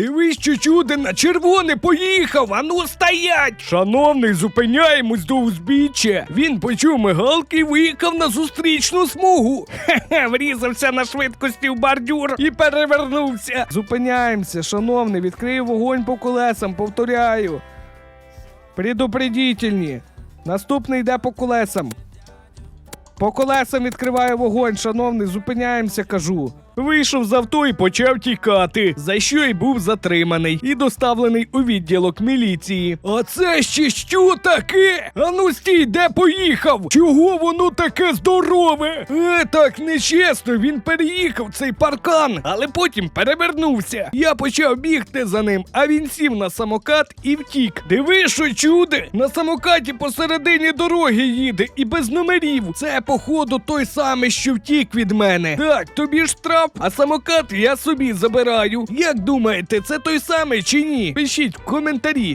Дивись, що чуде на червоне поїхав, ану стоять! Шановний, зупиняємось до узбіччя. Він почув мигалки і виїхав на зустрічну смугу. Хе-хе, врізався на швидкості в бордюр і перевернувся. Зупиняємося, шановний, відкрию вогонь по колесам, повторяю. Предупредительні. Наступний йде по колесам. По колесам відкриває вогонь, шановний, зупиняємося, кажу. Вийшов з авто і почав тікати, за що й був затриманий і доставлений у відділок міліції. А це ще що таке? Ану стій, де поїхав? Чого воно таке здорове? Е, так нечесно, він переїхав цей паркан, але потім перевернувся. Я почав бігти за ним, а він сів на самокат і втік. Диви, що чуде? На самокаті посередині дороги їде і без номерів. Це, походу, той самий, що втік від мене. Так, тобі ж штраф, а самокат я собі забираю. Як думаєте, це той самий чи ні? Пишіть в коментарі.